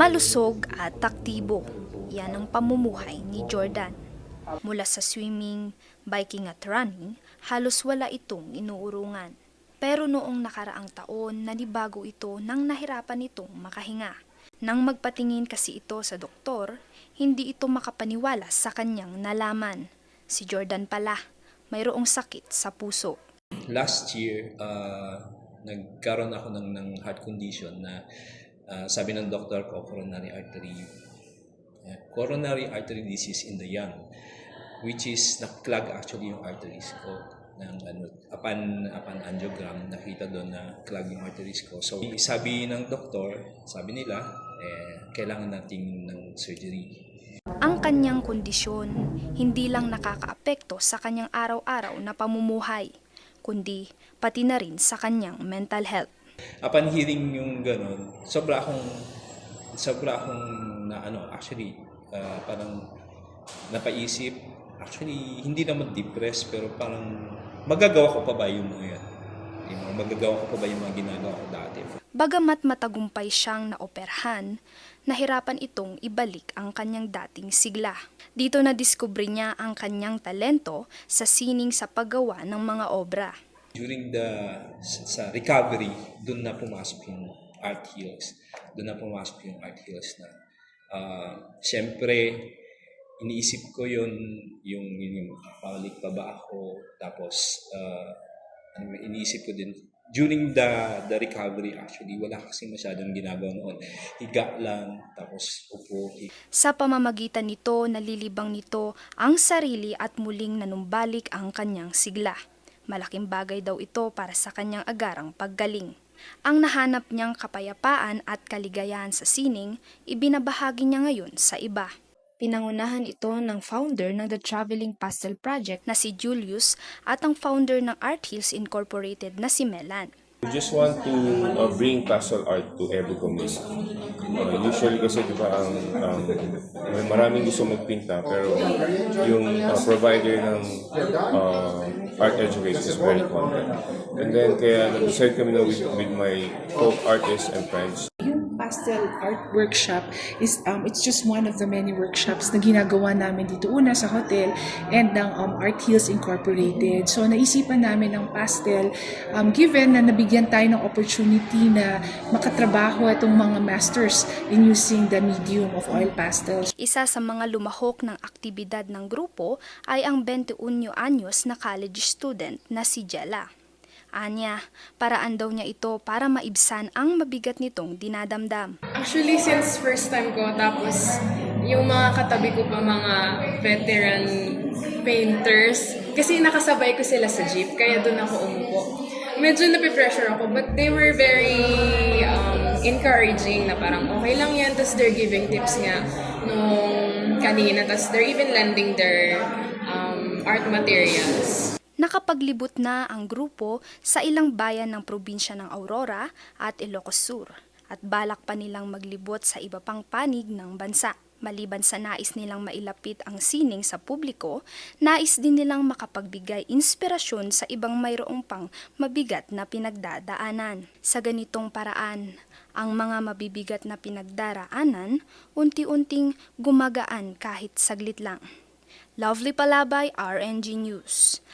Malusog at taktibo. Yan ang pamumuhay ni Jordan. Mula sa swimming, biking at running, halos wala itong inuurungan. Pero noong nakaraang taon, nanibago ito nang nahirapan itong makahinga. Nang magpatingin kasi ito sa doktor, hindi ito makapaniwala sa kanyang nalaman. Si Jordan pala, mayroong sakit sa puso. last year, uh, nagkaroon ako ng, ng heart condition na uh, sabi ng doktor ko, coronary artery, uh, coronary artery disease in the young, which is na-clog actually yung arteries ko ng ano, upon, upon angiogram, nakita doon na clog yung arteries ko. So, sabi ng doktor, sabi nila, eh, kailangan natin ng surgery. Ang kanyang kondisyon hindi lang nakakaapekto sa kanyang araw-araw na pamumuhay, kundi pati na rin sa kanyang mental health. Upon hearing yung ganun, sobra akong sobra akong na ano, actually uh, parang napaisip, actually hindi naman depressed pero parang magagawa ko pa ba yung mga yan? Yung mga magagawa ko pa ba yung mga ginagawa ko dati? Bagamat matagumpay siyang naoperahan, nahirapan itong ibalik ang kanyang dating sigla. Dito na diskubre niya ang kanyang talento sa sining sa paggawa ng mga obra. During the sa recovery, doon na pumasok yung art heals. Doon na pumasok yung art heals na uh, siyempre iniisip ko yun yung yung, yung makakabalik pa ba ako tapos uh, iniisip ko din during the the recovery actually wala kasi masyadong ginagawa noon higa lang tapos upo Sa pamamagitan nito, nalilibang nito ang sarili at muling nanumbalik ang kanyang sigla. Malaking bagay daw ito para sa kanyang agarang paggaling. Ang nahanap niyang kapayapaan at kaligayahan sa sining, ibinabahagi niya ngayon sa iba. Pinangunahan ito ng founder ng The Traveling Pastel Project na si Julius at ang founder ng Art Hills Incorporated na si Melan. We just want to uh, bring pastel art to every community. Uh, usually kasi di ba ang um, may maraming gusto magpinta pero yung uh, provider ng uh, art education is very common. And then kaya nag-decide kami na with, with my co-artists and friends pastel art workshop is um, it's just one of the many workshops na ginagawa namin dito una sa hotel and ng um, Art Hills Incorporated. So naisipan namin ng pastel um, given na nabigyan tayo ng opportunity na makatrabaho itong mga masters in using the medium of oil pastels. Isa sa mga lumahok ng aktibidad ng grupo ay ang 21 anyos na college student na si Jella. Anya, paraan daw niya ito para maibsan ang mabigat nitong dinadamdam. Actually, since first time ko, tapos yung mga katabi ko pa mga veteran painters, kasi nakasabay ko sila sa jeep, kaya doon ako umupo. Medyo napipressure ako, but they were very um, encouraging na parang okay lang yan, tapos they're giving tips nga nung kanina, tapos they're even lending their um, art materials. Nakapaglibot na ang grupo sa ilang bayan ng probinsya ng Aurora at Ilocos Sur at balak pa nilang maglibot sa iba pang panig ng bansa. Maliban sa nais nilang mailapit ang sining sa publiko, nais din nilang makapagbigay inspirasyon sa ibang mayroong pang mabigat na pinagdadaanan. Sa ganitong paraan, ang mga mabibigat na pinagdaraanan unti-unting gumagaan kahit saglit lang. Lovely Palabay, RNG News.